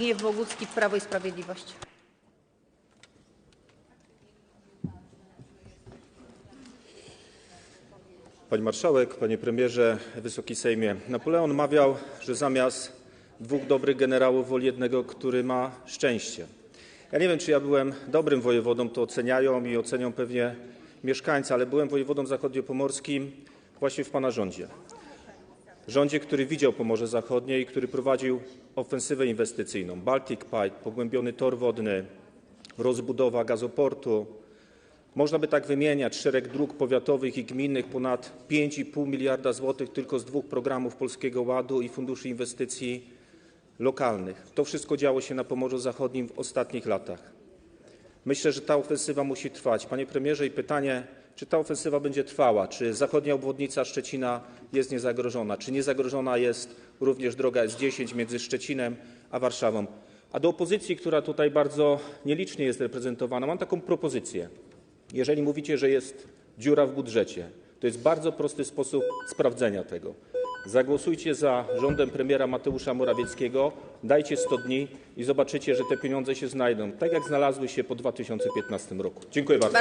Zbigniew Bogucki, Prawo i Sprawiedliwość. Pani Marszałek, Panie Premierze, Wysoki Sejmie. Napoleon mawiał, że zamiast dwóch dobrych generałów woli jednego, który ma szczęście. Ja nie wiem, czy ja byłem dobrym wojewodą, to oceniają i ocenią pewnie mieszkańcy, ale byłem wojewodą zachodniopomorskim właśnie w Pana rządzie. Rządzie, który widział Pomorze Zachodnie i który prowadził ofensywę inwestycyjną. Baltic Pipe, pogłębiony tor wodny, rozbudowa gazoportu, można by tak wymieniać szereg dróg powiatowych i gminnych, ponad 5,5 miliarda złotych tylko z dwóch programów Polskiego Ładu i Funduszy Inwestycji Lokalnych. To wszystko działo się na Pomorzu Zachodnim w ostatnich latach. Myślę, że ta ofensywa musi trwać. Panie premierze, pytanie, czy ta ofensywa będzie trwała? Czy zachodnia obwodnica Szczecina jest niezagrożona? Czy niezagrożona jest również droga S10 między Szczecinem a Warszawą? A do opozycji, która tutaj bardzo nielicznie jest reprezentowana, mam taką propozycję. Jeżeli mówicie, że jest dziura w budżecie, to jest bardzo prosty sposób sprawdzenia tego. Zagłosujcie za rządem premiera Mateusza Morawieckiego, dajcie 100 dni i zobaczycie, że te pieniądze się znajdą, tak jak znalazły się po 2015 roku. Dziękuję bardzo.